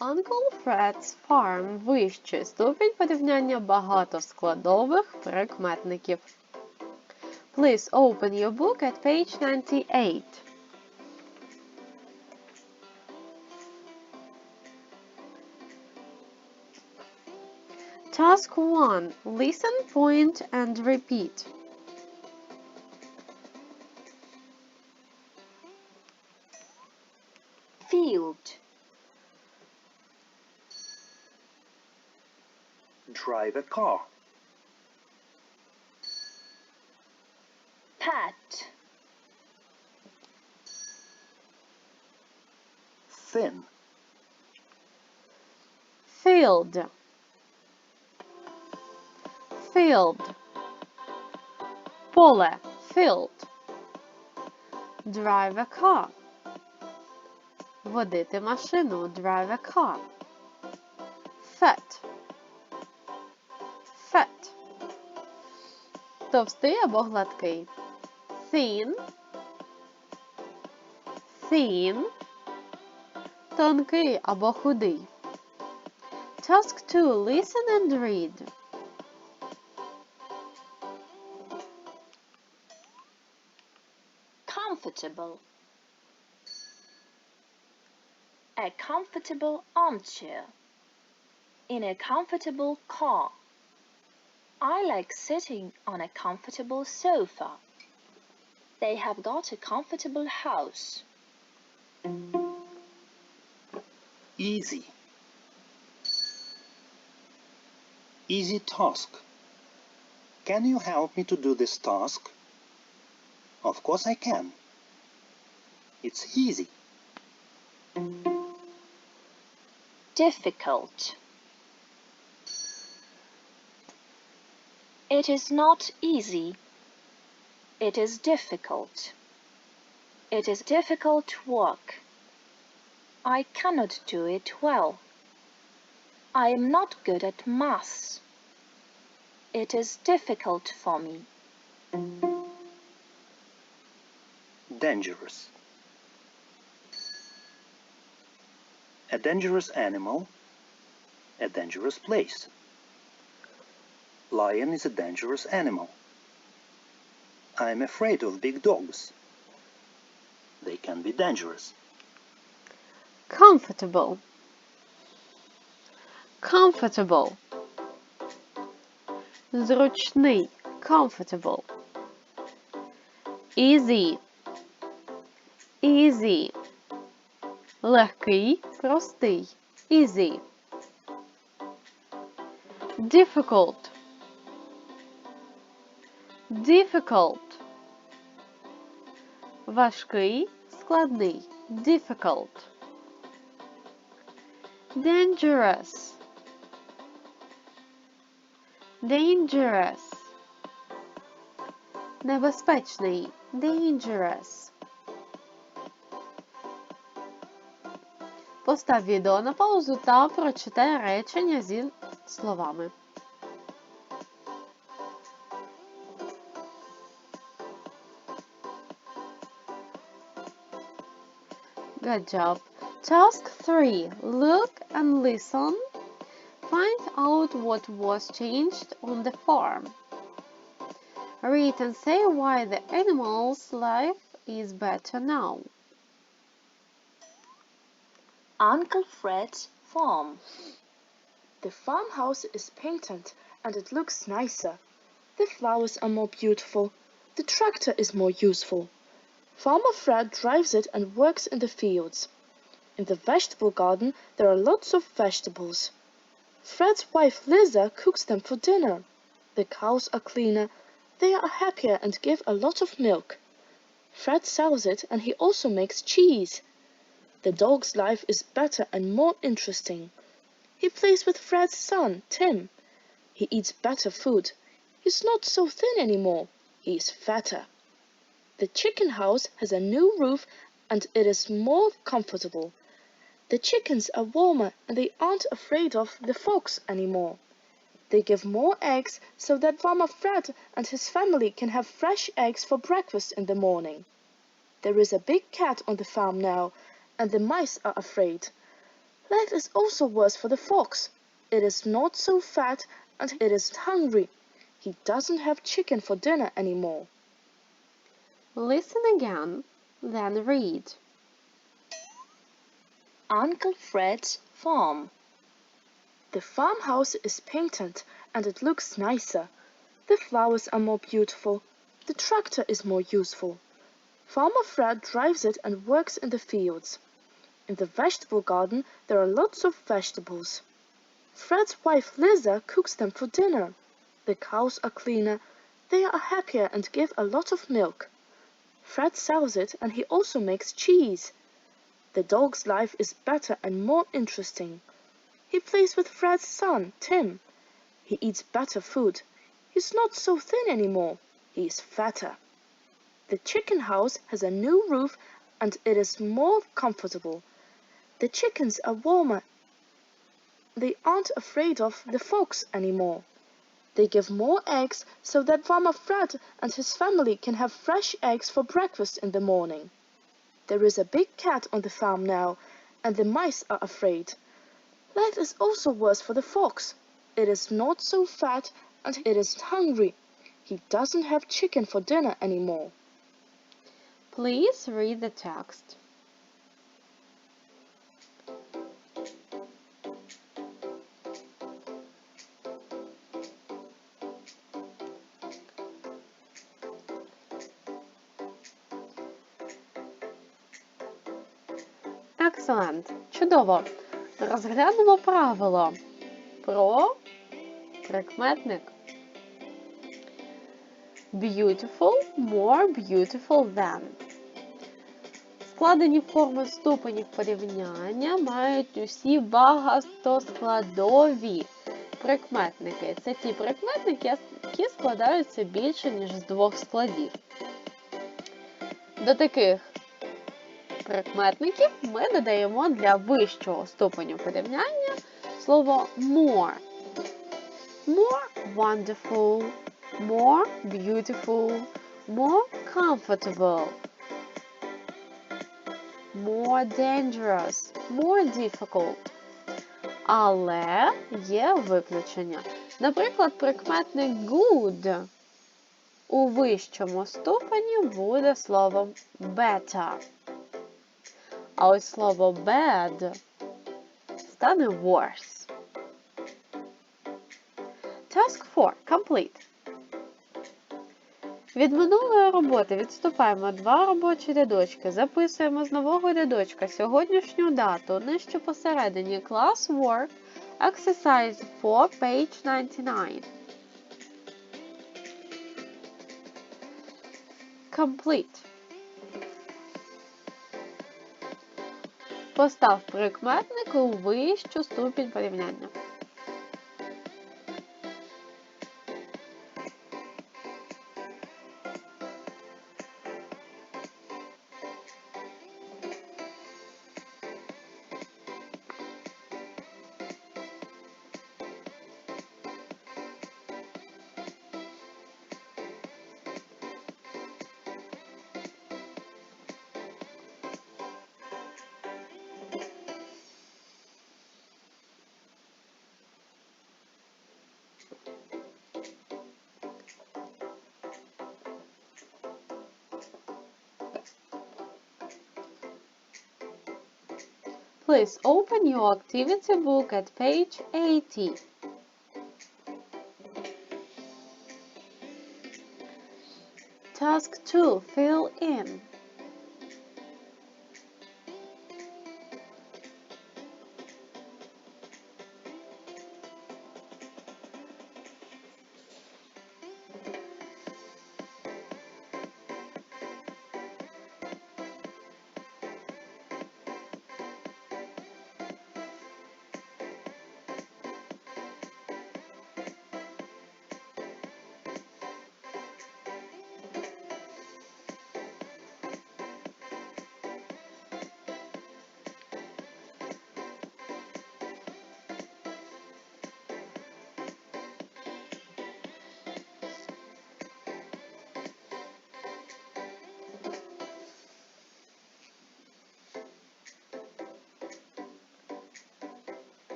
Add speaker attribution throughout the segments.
Speaker 1: Uncle Fred's Farm – вищий ступінь порівняння багатоскладових прикметників. Please open your book at page 98. Task 1. Listen, point, and repeat.
Speaker 2: Drive a car.
Speaker 3: pat,
Speaker 2: Thin.
Speaker 1: Field. Field. Поле. Field. Drive a car. Водити машину. Drive a car. Fat. Fat. Товстий або гладкий. Thin. Thin. Тонкий або худий. Task 2. Listen and read.
Speaker 3: comfortable. A comfortable armchair. In a comfortable car. I like sitting on a comfortable sofa. They have got a comfortable house.
Speaker 2: Easy. Easy task. Can you help me to do this task? Of course I can. It's easy.
Speaker 3: Difficult. It is not easy. It is difficult. It is difficult work. I cannot do it well. I am not good at maths. It is difficult for me.
Speaker 2: Dangerous. A dangerous animal. A dangerous place. Lion is a dangerous animal. I am afraid of big dogs. They can be dangerous.
Speaker 1: Comfortable. Comfortable. Зручний. Comfortable. Easy. Easy. Легкий, простий. Easy. Difficult. Difficult. Важкий, складний. Difficult. Dangerous. Dangerous. Небезпечний. Dangerous. Постав відео на паузу та прочитай речення зі словами. Good job. Task 3. Look and listen. Find out what was changed on the farm. Read and say why the animal's life is better now.
Speaker 3: Uncle Fred's farm. The farmhouse is painted and it looks nicer. The flowers are more beautiful. The tractor is more useful. Farmer Fred drives it and works in the fields. In the vegetable garden there are lots of vegetables. Fred's wife Liza cooks them for dinner. The cows are cleaner. They are happier and give a lot of milk. Fred sells it and he also makes cheese. The dog's life is better and more interesting. He plays with Fred's son, Tim. He eats better food. He's not so thin anymore. He is fatter. The chicken house has a new roof and it is more comfortable. The chickens are warmer and they aren't afraid of the fox anymore. They give more eggs so that Farmer Fred and his family can have fresh eggs for breakfast in the morning. There is a big cat on the farm now and the mice are afraid. Life is also worse for the fox. It is not so fat and it is hungry. He doesn't have chicken for dinner anymore.
Speaker 1: Listen again, then read.
Speaker 3: Uncle Fred's farm. The farmhouse is painted and it looks nicer. The flowers are more beautiful. The tractor is more useful. Farmer Fred drives it and works in the fields. In the vegetable garden there are lots of vegetables. Fred's wife Liza cooks them for dinner. The cows are cleaner. They are happier and give a lot of milk. Fred sells it and he also makes cheese. The dog's life is better and more interesting. He plays with Fred's son, Tim. He eats better food. He's not so thin anymore. He is fatter. The chicken house has a new roof and it is more comfortable. The chickens are warmer. They aren't afraid of the fox anymore. They give more eggs so that Farmer Fred and his family can have fresh eggs for breakfast in the morning. There is a big cat on the farm now, and the mice are afraid. Life is also worse for the fox. It is not so fat and it is hungry. He doesn't have chicken for dinner anymore.
Speaker 1: Please read the text. Excellent. Чудово. Розглянемо правило про прикметник. Beautiful, more beautiful than. Складені форми ступенів порівняння мають усі багатоскладові прикметники. Це ті прикметники, які складаються більше, ніж з двох складів. До таких прикметників ми додаємо для вищого ступеню порівняння слово more. More wonderful, more beautiful, more comfortable, more dangerous, more difficult. Але є виключення. Наприклад, прикметник good у вищому ступені буде словом better. А ось слово bad стане worse. Task 4. Complete. Від минулої роботи відступаємо два робочі рядочки. Записуємо з нового рядочка сьогоднішню дату нижче посередині Class Work Exercise 4, page 99. Complete. Постав прикметник у вищу ступінь порівняння. Please open your activity book at page 80. Task 2. Fill in.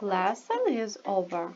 Speaker 1: Lesson is over.